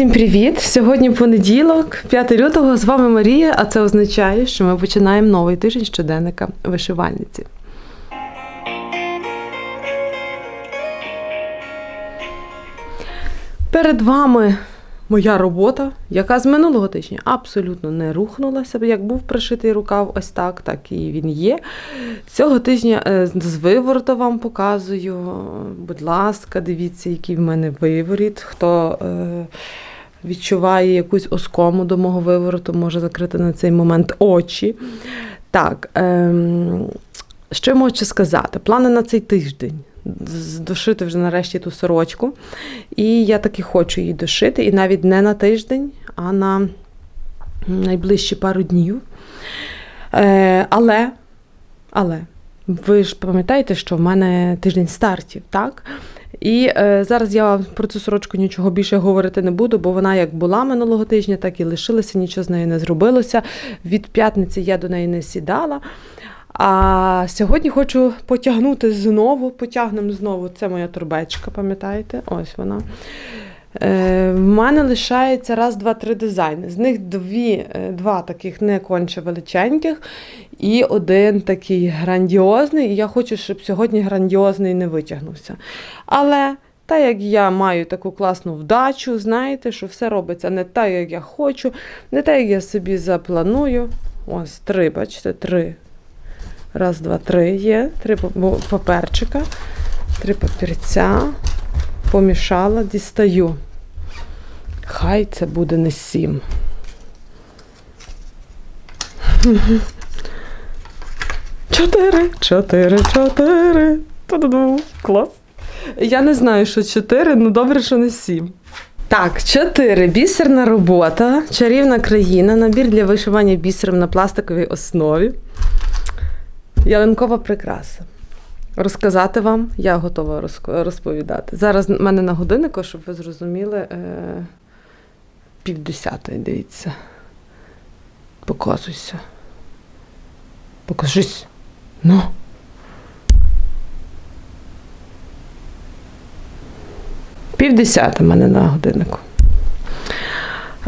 Всім привіт! Сьогодні понеділок, 5 лютого. З вами Марія, а це означає, що ми починаємо новий тиждень щоденника вишивальниці. Перед вами моя робота, яка з минулого тижня абсолютно не рухнулася. Як був пришитий рукав, ось так, так і він є. Цього тижня е, з вивороту вам показую. Будь ласка, дивіться, який в мене виворіт. Хто е, відчуває якусь оскому до мого вивороту, може закрити на цей момент очі. Так, ем, що я можу сказати? Плани на цей тиждень. Дошити вже нарешті ту сорочку. І я таки хочу її дошити. І навіть не на тиждень, а на найближчі пару днів. Е, але, але, ви ж пам'ятаєте, що в мене тиждень стартів, так? І е, зараз я вам про цю сорочку нічого більше говорити не буду, бо вона як була минулого тижня, так і лишилася, нічого з нею не зробилося. Від п'ятниці я до неї не сідала. А сьогодні хочу потягнути знову, потягнемо знову. Це моя турбечка, пам'ятаєте? Ось вона. Е, в мене лишається раз, два, три дизайни. З них дві, е, два таких не конче величеньких, і один такий грандіозний. І я хочу, щоб сьогодні грандіозний не витягнувся. Але та як я маю таку класну вдачу, знаєте, що все робиться не так, як я хочу, не так, як я собі запланую. Ось три, бачите, три. Раз, два, три є. Три паперчика, три папірця. Помішала, дістаю. Хай це буде не сім. Чотири, чотири, чотири. Та-ду-ду. Клас. Я не знаю, що чотири, ну добре, що не сім. Так, чотири. Бісерна робота, чарівна країна, набір для вишивання бісером на пластиковій основі. Ялинкова прикраса. Розказати вам, я готова розповідати. Зараз в мене на годиннику, щоб ви зрозуміли, е, півдесятої, дивіться. Показуйся. Покажись. Ну. Півдесята в мене на годиннику.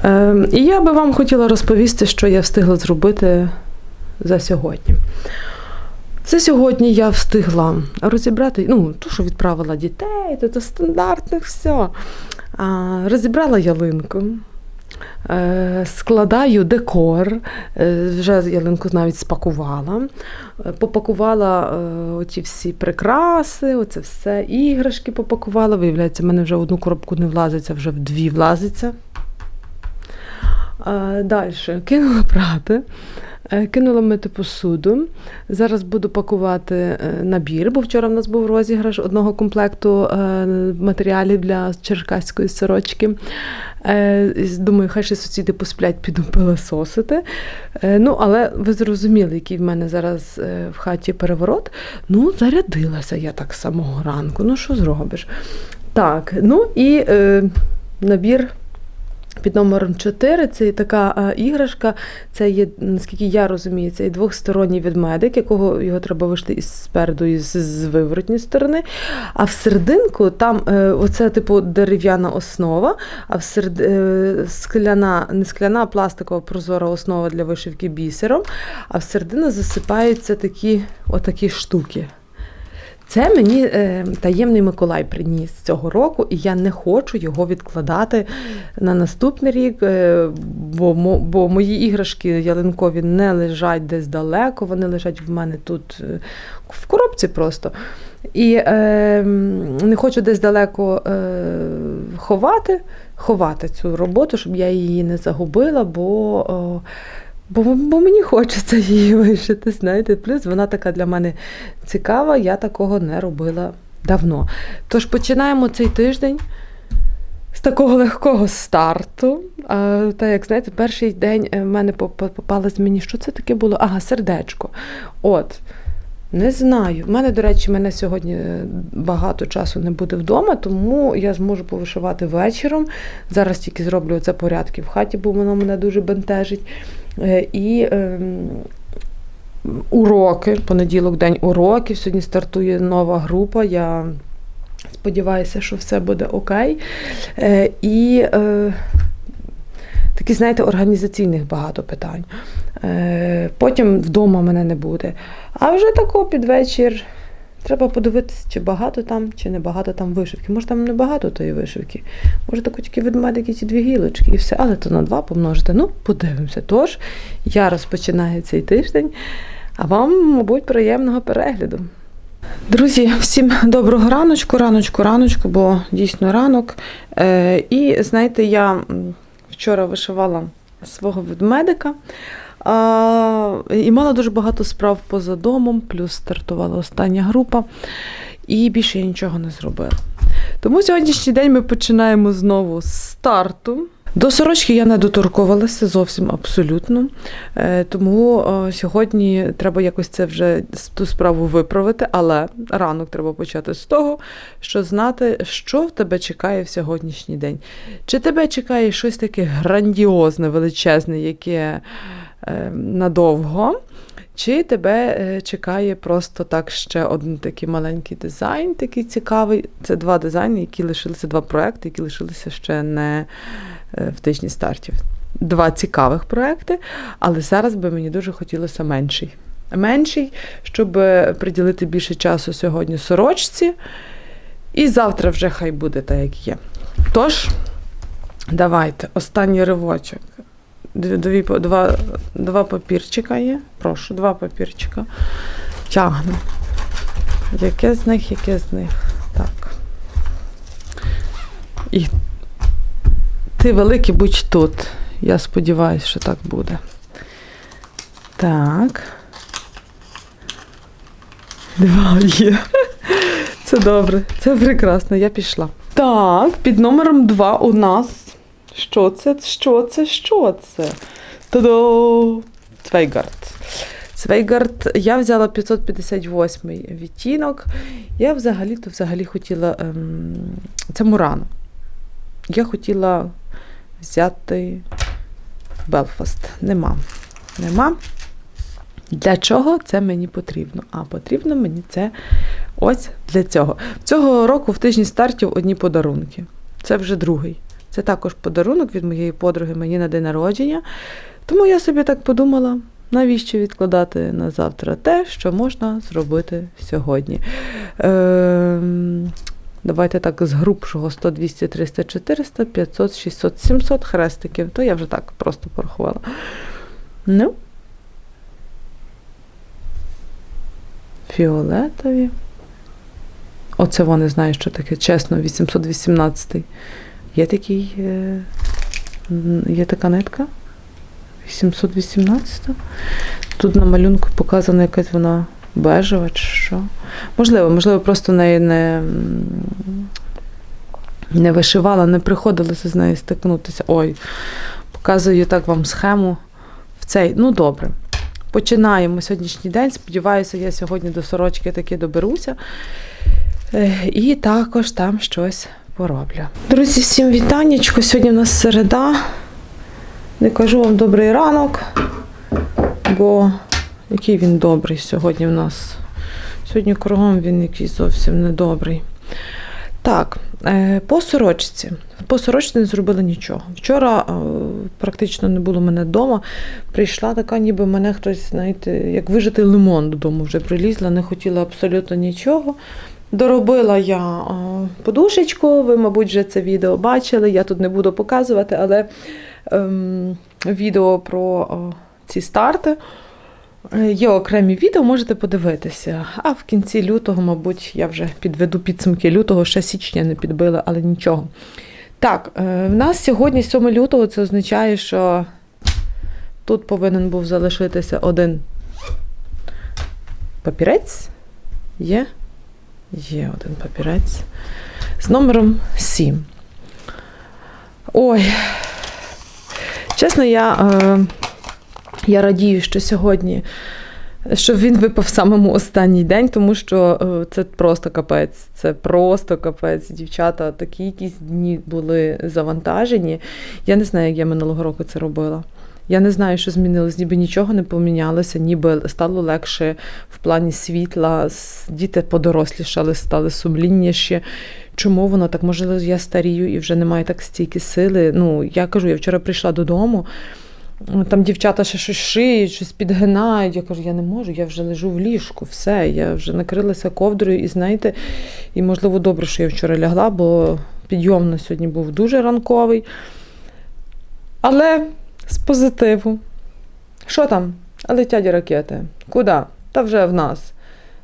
Е, і я би вам хотіла розповісти, що я встигла зробити за сьогодні. Це сьогодні я встигла розібрати, ну, то, що відправила дітей, то це стандартне все. А, розібрала ялинку, е, складаю декор, е, вже ялинку навіть спакувала, е, попакувала оті всі прикраси, оце все, іграшки попакувала. Виявляється, в мене вже одну коробку не влазиться, вже в дві влазиться. Далі кинула прати, е, кинула мити посуду. Зараз буду пакувати е, набір, бо вчора в нас був розіграш одного комплекту е, матеріалів для черкаської сорочки. Думаю, хай ще сусіди посплять, піду пилососити. Ну, але ви зрозуміли, який в мене зараз в хаті переворот. Ну, зарядилася я так з самого ранку. Ну, що зробиш? Так, ну і е, набір під номером 4 це є така іграшка. Це є, наскільки я розумію, це є двохсторонній ведмедик, якого його треба вишити із спереду і з, з виворотньої сторони. А в серединку там е, оце типу дерев'яна основа, а в серед, е, скляна, не скляна, а пластикова прозора основа для вишивки бісером, а в середину засипаються такі отакі штуки. Це мені е, таємний Миколай приніс цього року, і я не хочу його відкладати на наступний рік, е, бо, бо мої іграшки ялинкові не лежать десь далеко, вони лежать в мене тут е, в коробці просто. І е, не хочу десь далеко е, ховати, ховати цю роботу, щоб я її не загубила, бо. О, Бо, бо мені хочеться її вишити, знаєте. Плюс вона така для мене цікава, я такого не робила давно. Тож починаємо цей тиждень з такого легкого старту. А, та як знаєте, перший день е, в мене поп- попалось мені, що це таке було? Ага, сердечко. От. Не знаю. В мене, до речі, мене сьогодні е, багато часу не буде вдома, тому я зможу повишивати вечором. Зараз тільки зроблю це порядки в хаті, бо воно мене дуже бентежить. Е, І ем, уроки, понеділок, день уроків. Сьогодні стартує нова група. Я сподіваюся, що все буде окей. Е, І е, Такі, знаєте, організаційних багато питань. Потім вдома мене не буде. А вже тако під вечір треба подивитися, чи багато там, чи не багато там вишивки. Може, там не багато тої вишивки. Може, тако тільки ведмедики ці дві гілочки і все, але то на два помножити. Ну, подивимося. Тож, я розпочинаю цей тиждень, а вам, мабуть, приємного перегляду. Друзі, всім доброго раночку, раночку, раночку, бо дійсно ранок. Е, і знаєте, я вчора вишивала свого ведмедика. А, і мала дуже багато справ поза домом, плюс стартувала остання група, і більше я нічого не зробила. Тому сьогоднішній день ми починаємо знову з старту. До сорочки я не доторкувалася зовсім абсолютно. Е, Тому е, сьогодні треба якось це вже ту справу виправити, але ранок треба почати з того, що знати, що в тебе чекає в сьогоднішній день. Чи тебе чекає щось таке грандіозне, величезне, яке надовго, чи тебе е, чекає просто так ще один такий маленький дизайн, такий цікавий. Це два дизайни, які лишилися, два проекти, які лишилися ще не е, в тижні стартів. Два цікавих проекти, але зараз би мені дуже хотілося менший. Менший, щоб е, приділити більше часу сьогодні сорочці. І завтра вже хай буде так, як є. Тож, давайте, останній ривочок. Дві, два, два папірчика є. Прошу, два папірчика. Тягну. Яке з них, яке з них? Так. І ти великий будь тут. Я сподіваюся, що так буде. Так. Два є. Це добре, це прекрасно, я пішла. Так, під номером два у нас. Що це? Що це? Що це? Та-до! Цвейгард. Цвейгард. Я взяла 558 відтінок. Я взагалі-то взагалі хотіла. Ем, це Мурано. Я хотіла взяти Белфаст. Нема. Нема. Для чого це мені потрібно? А потрібно мені це ось для цього. Цього року в тижні стартів одні подарунки. Це вже другий. Це також подарунок від моєї подруги мені на день народження. Тому я собі так подумала, навіщо відкладати на завтра те, що можна зробити сьогодні. Ем, давайте так з грубшого 100, 200, 300, 400, 500, 600, 700 хрестиків. То я вже так просто порахувала. Ну. Фіолетові. Оце вони знають, що таке. Чесно, 818. Є такий. е, Є така нитка? 818. Тут на малюнку показана якась вона бежева чи що. Можливо, можливо, просто неї не, не вишивала, не приходилося з нею стикнутися. Ой, показую так вам схему в цей. Ну, добре. Починаємо сьогоднішній день. Сподіваюся, я сьогодні до сорочки таки доберуся. Е, І також там щось пороблю. Друзі, всім вітаннячко. Сьогодні в нас середа. Не кажу вам добрий ранок, бо який він добрий сьогодні в нас. Сьогодні кругом він якийсь зовсім недобрий. Так, е, по сорочці. По сорочці не зробила нічого. Вчора е, практично не було мене вдома. Прийшла така, ніби мене хтось, знаєте, як вижити лимон додому вже прилізла, не хотіла абсолютно нічого. Доробила я подушечку, ви, мабуть, вже це відео бачили. Я тут не буду показувати, але ем, відео про е, ці старти. Е, Є окремі відео, можете подивитися. А в кінці лютого, мабуть, я вже підведу підсумки лютого, ще січня не підбила, але нічого. Так, е, в нас сьогодні 7 лютого, це означає, що тут повинен був залишитися один папірець. Є? Є один папірець. З номером 7. Ой. Чесно, я. Е, я радію, що сьогодні що він випав в самому останній день, тому що е, це просто капець. Це просто капець. Дівчата, такі якісь дні були завантажені. Я не знаю, як я минулого року це робила. Я не знаю, що змінилось, ніби нічого не помінялося, ніби стало легше в плані світла, діти подорослішали, стали сумлінніші. Чому воно так? Можливо, я старію і вже не маю так стільки сили. Ну, я кажу, я вчора прийшла додому, там дівчата ще щось шиють, щось підгинають. Я кажу, я не можу, я вже лежу в ліжку, все, я вже накрилася ковдрою, і знаєте, і можливо добре, що я вчора лягла, бо підйом на сьогодні був дуже ранковий. Але з позитиву. Що там? Летять ракети. Куди? Та вже в нас.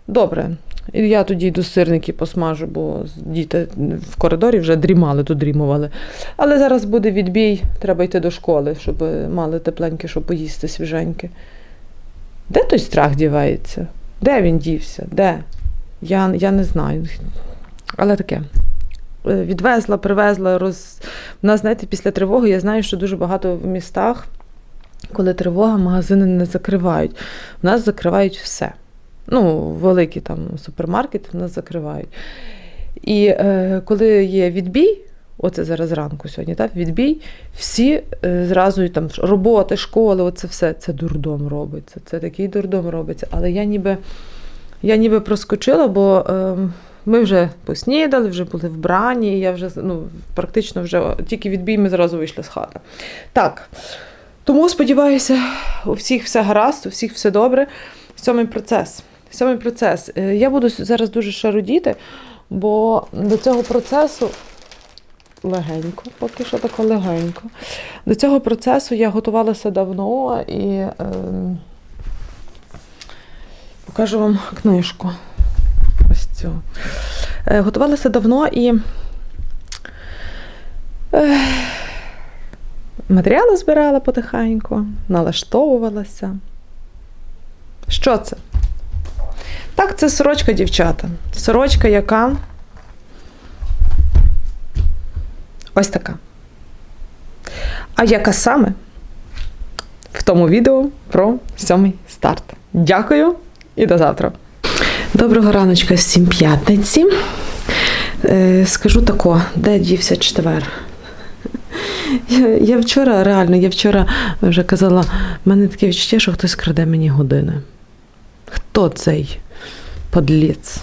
Добре. І я тоді йду сирники посмажу, бо діти в коридорі вже дрімали, додрімували. Але зараз буде відбій, треба йти до школи, щоб мали тепленьке, щоб поїсти свіженьке. Де той страх дівається? Де він дівся? Де? Я, я не знаю. Але таке. Е, Відвезла, привезла, роз... У нас, знаєте, після тривоги я знаю, що дуже багато в містах, коли тривога, магазини не закривають. У нас закривають все. Ну, великі там супермаркети нас закривають. І е, коли є відбій, оце зараз ранку сьогодні, так, відбій, всі е, зразу там роботи, школи, оце все, це дурдом робиться. Це такий дурдом робиться. Але я ніби, я ніби проскочила, бо е, ми вже поснідали, вже були вбрані, я вже ну, практично вже тільки відбій ми зразу вийшли з хати. Так. Тому сподіваюся, у всіх все гаразд, у всіх все добре. Сьомий процес. Сьомий процес. Е, Я буду зараз дуже шарудіти, бо до цього процесу легенько, поки що тако легенько. До цього процесу я готувалася давно і е, покажу вам книжку. Цю. Е, готувалася давно і. Е, матеріали збирала потихеньку, налаштовувалася. Що це? Так, це сорочка, дівчата. Сорочка, яка ось така. А яка саме? В тому відео про сьомий старт. Дякую і до завтра. Доброго раночка всім п'ятниці. Е, скажу тако, де дівся четвер? Я, я вчора, реально, я вчора вже казала, в мене таке відчуття, що хтось краде мені години. Хто цей подліц?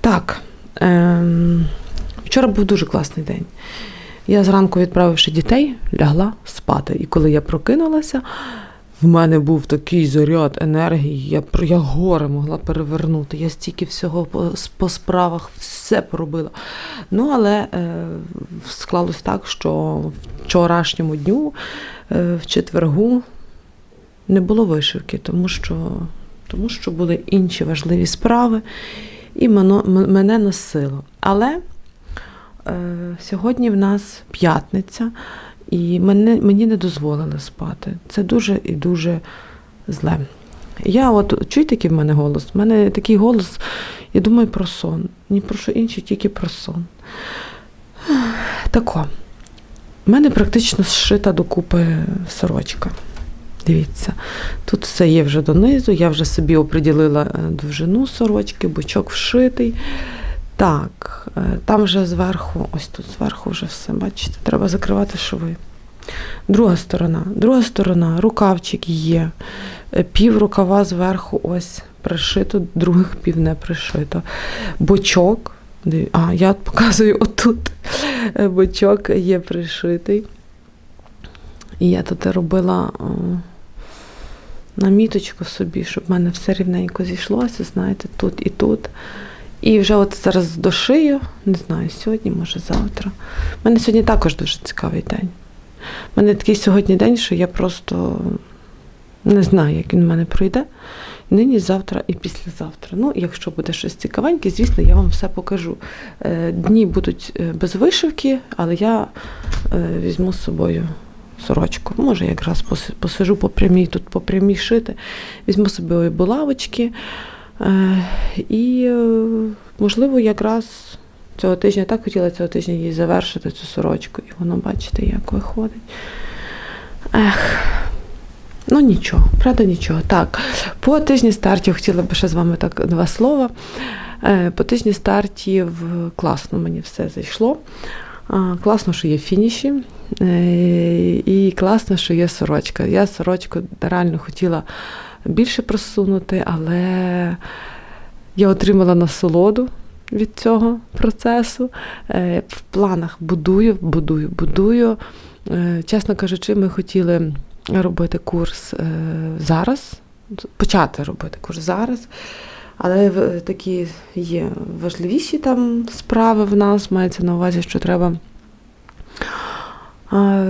Так. Ем, вчора був дуже класний день. Я зранку, відправивши дітей, лягла спати. І коли я прокинулася, в мене був такий заряд енергії, я, я гори могла перевернути. Я стільки всього по, по справах все поробила. Ну, але е, склалось так, що вчорашньому дню, е, в четвергу, не було вишивки, тому що, тому що були інші важливі справи, і мено, м- мене носило. Але е, сьогодні в нас п'ятниця, і мене, мені не дозволили спати. Це дуже і дуже зле. Я от чуєте, який в мене голос? У мене такий голос, я думаю про сон. Ні про що інше, тільки про сон. Тако. У мене практично зшита докупи сорочка. Дивіться, тут все є вже донизу, я вже собі оприділила е, довжину сорочки, бочок вшитий. Так, е, там вже зверху, ось тут зверху вже все, бачите, треба закривати шви. Друга сторона. Друга сторона, рукавчик є. Е, Пів рукава зверху ось пришито, других пів не пришито. Бочок. А, я показую отут. Е, Бочок є пришитий. І я тут робила наміточку собі, щоб в мене все рівненько зійшлося, знаєте, тут і тут. І вже от зараз дошию, не знаю, сьогодні, може завтра. У мене сьогодні також дуже цікавий день. У мене такий сьогодні день, що я просто не знаю, як він в мене пройде. Нині, завтра і післязавтра. Ну, якщо буде щось цікавеньке, звісно, я вам все покажу. Е, Дні будуть е, без вишивки, але я е, візьму з собою сорочку. Може, якраз посижу по прямій, тут по прямій шити. Візьму з собою булавочки. Е, І, е, можливо, якраз цього тижня так хотіла цього тижня її завершити, цю сорочку, і воно, бачите, як виходить. Ех. Ну нічого, правда, нічого. Так, по тижні стартів хотіла би ще з вами так два слова. Е, По тижні стартів класно мені все зайшло. Класно, що є фініші. І класно, що є сорочка. Я сорочку реально хотіла більше просунути, але я отримала насолоду від цього процесу. Е, В планах будую, будую, будую. Е, Чесно кажучи, ми хотіли робити курс е, зараз, почати робити курс зараз. Але такі є важливіші там справи в нас. Мається на увазі, що треба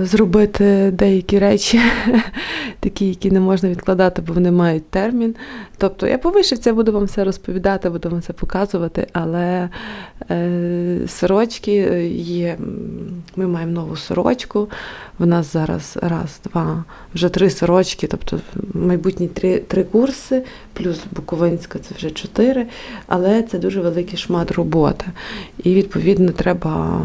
зробити деякі речі, такі, які не можна відкладати, бо вони мають термін. Тобто я по вишивці буду вам все розповідати, буду вам це показувати, але е, сорочки е, є. Ми маємо нову сорочку. В нас зараз раз, два, вже три сорочки, тобто майбутні три, три курси, плюс Буковинська це вже чотири. Але це дуже великий шмат роботи. І відповідно треба.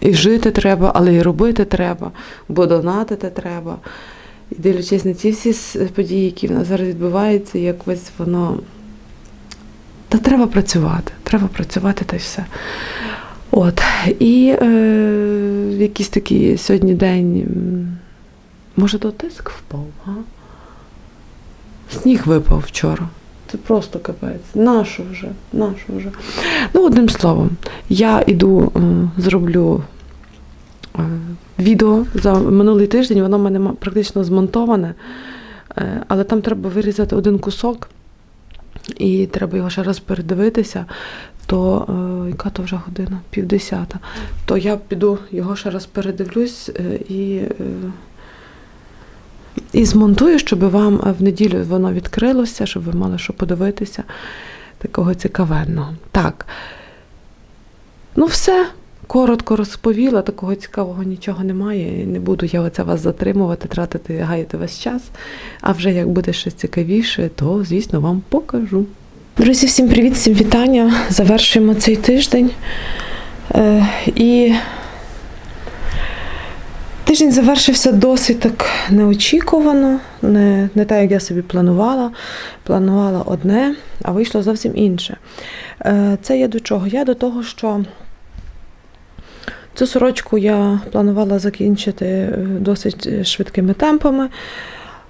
І жити треба, але і робити треба, бо донатити треба. І дивлячись на ці всі події, які в нас зараз відбуваються, якось воно. Та треба працювати, треба працювати та й все. От. І е, якийсь такий сьогодні день. Може, то тиск впав, а? Сніг випав вчора. Це просто капець. Нащо вже? Нащо вже? Ну, одним словом, я іду, е, зроблю е, відео за минулий тиждень, воно в мене практично змонтоване, е, але там треба вирізати один кусок, і треба його ще раз передивитися. То е, яка то вже година? Півдесята. То я піду його ще раз передивлюсь і. е, і змонтую, щоб вам е, в неділю воно відкрилося, щоб ви мали що подивитися такого цікавенного. Так. Ну, все. Коротко розповіла, такого цікавого нічого немає. Не буду я оце вас затримувати, тратити, гаяти весь час. А вже як буде щось цікавіше, то, звісно, вам покажу. Друзі, всім привіт, всім вітання. Завершуємо цей тиждень. Е, і Тиждень завершився досить так неочікувано, не, не так, як я собі планувала. Планувала одне, а вийшло зовсім інше. Е, Це я до чого? Я до того, що цю сорочку я планувала закінчити е, досить швидкими темпами.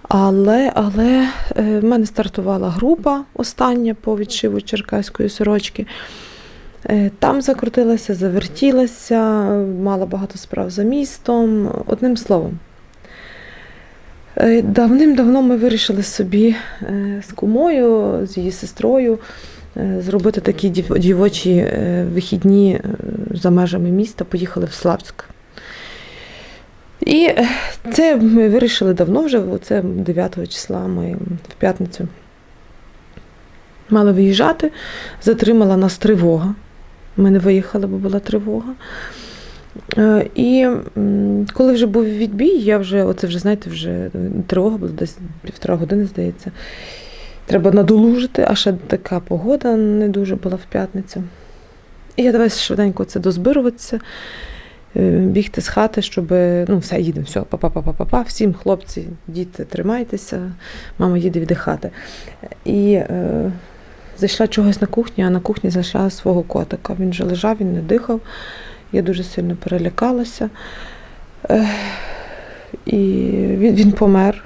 Але, але е, в мене стартувала група остання по відшиву черкаської сорочки. Е, Там закрутилася, завертілася, мала багато справ за містом. Одним словом. Е, Давним-давно ми вирішили собі е, з кумою, з її сестрою зробити такі дівочі вихідні за межами міста, поїхали в Славськ. І це ми вирішили давно вже, це 9 числа ми в п'ятницю мали виїжджати, затримала нас тривога. Ми не виїхали, бо була тривога. Е, І коли вже був відбій, я вже, оце вже, знаєте, вже тривога була десь півтора години, здається. Треба надолужити, а ще така погода не дуже була в п'ятницю. І я давай швиденько це дозбируватися, е, бігти з хати, щоб ну, все, їдемо, все, па-па-па-па-па, всім хлопці, діти, тримайтеся, мама їде віддихати. І е, зайшла чогось на кухню, а на кухні знайшла свого котика. Він вже лежав, він не дихав. Я дуже сильно перелякалася. І він, він помер.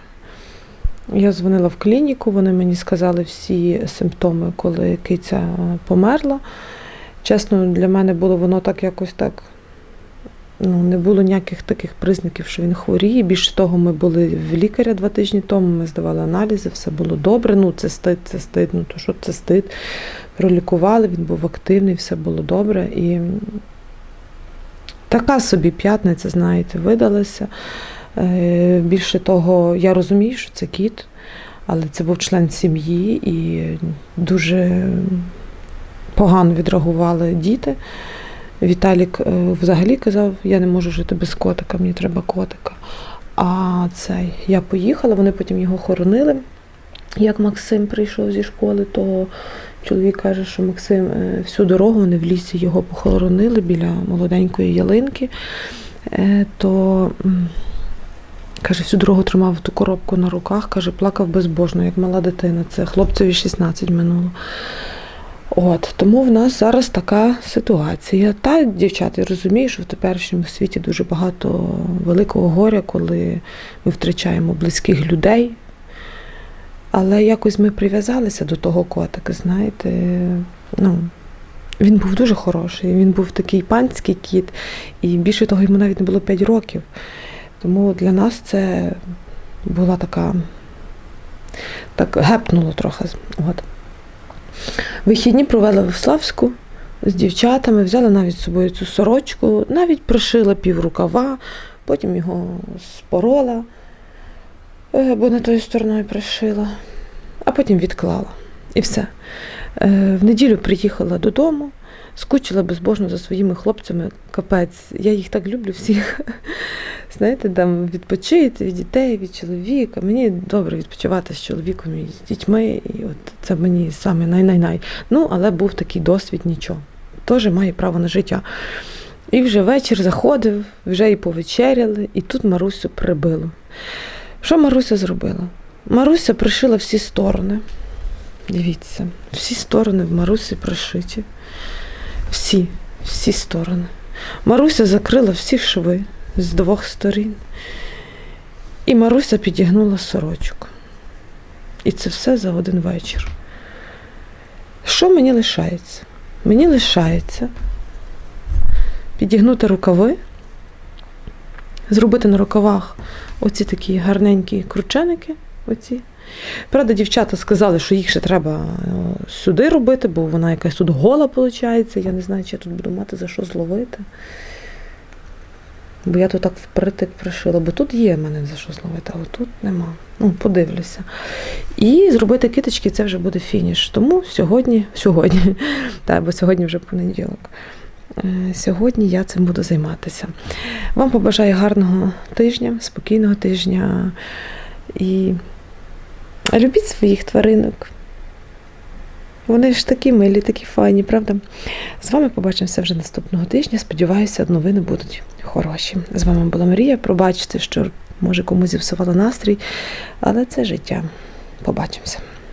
Я дзвонила в клініку, вони мені сказали всі симптоми, коли киця е, померла. Чесно, для мене було воно так якось так. Ну, не було ніяких таких признаків, що він хворіє. Більше того, ми були в лікаря два тижні тому, ми здавали аналізи, все було добре. Ну, це стид, ну то що це стид. Пролікували, він був активний, все було добре. І така собі п'ятниця, знаєте, видалася. Е, Більше того, я розумію, що це кіт, але це був член сім'ї і дуже погано відреагували діти. Віталік е, взагалі казав, я не можу жити без котика, мені треба котика. А цей я поїхала, вони потім його хоронили. Як Максим прийшов зі школи, то чоловік каже, що Максим е, всю дорогу вони в лісі його похоронили біля молоденької ялинки. Е, То каже, всю дорогу тримав ту коробку на руках, каже, плакав безбожно, як мала дитина. Це хлопцеві 16 минуло. От, тому в нас зараз така ситуація. Та, дівчата, я розумію, що в теперішньому світі дуже багато великого горя, коли ми втрачаємо близьких людей. Але якось ми прив'язалися до того котика, знаєте. Ну, він був дуже хороший, він був такий панський кіт, і більше того, йому навіть не було 5 років. Тому для нас це була така. Так гепнуло трохи. От. Вихідні провели в Славську з дівчатами, взяла навіть з собою цю сорочку, навіть прошила пів рукава, потім його спорола, е, бо не тою стороною пришила, а потім відклала. І все. Е, В неділю приїхала додому, скучила безбожно за своїми хлопцями. Капець. Я їх так люблю всіх. Знаєте, там відпочити від дітей, від чоловіка. Мені добре відпочивати з чоловіком і з дітьми. І от це мені саме най-най-най. Ну, але був такий досвід, нічого. Теж має право на життя. І вже вечір заходив, вже і повечеряли, і тут Марусю прибило. Що Маруся зробила? Маруся пришила всі сторони. Дивіться, всі сторони в Марусі пришиті. Всі, всі сторони. Маруся закрила всі шви з двох сторін. І Маруся підігнула сорочку. І це все за один вечір. Що мені лишається? Мені лишається підігнути рукави, зробити на рукавах оці такі гарненькі крученики. Оці. Правда, дівчата сказали, що їх ще треба е, сюди робити, бо вона якась тут гола виходить. Я не знаю, чи я тут буду мати за що зловити. Бо я тут так впритик пришила, бо тут є мене за що зловити, а тут нема. Ну, подивлюся. І зробити киточки це вже буде фініш. Тому сьогодні, сьогодні, так, бо сьогодні вже понеділок. Е, Сьогодні я цим буду займатися. Вам побажаю гарного тижня, спокійного тижня і любіть своїх тваринок. Вони ж такі милі, такі файні, правда? З вами побачимося вже наступного тижня. Сподіваюся, новини будуть хороші. З вами була Марія. Пробачте, що може комусь зіпсувала настрій, але це життя. Побачимося.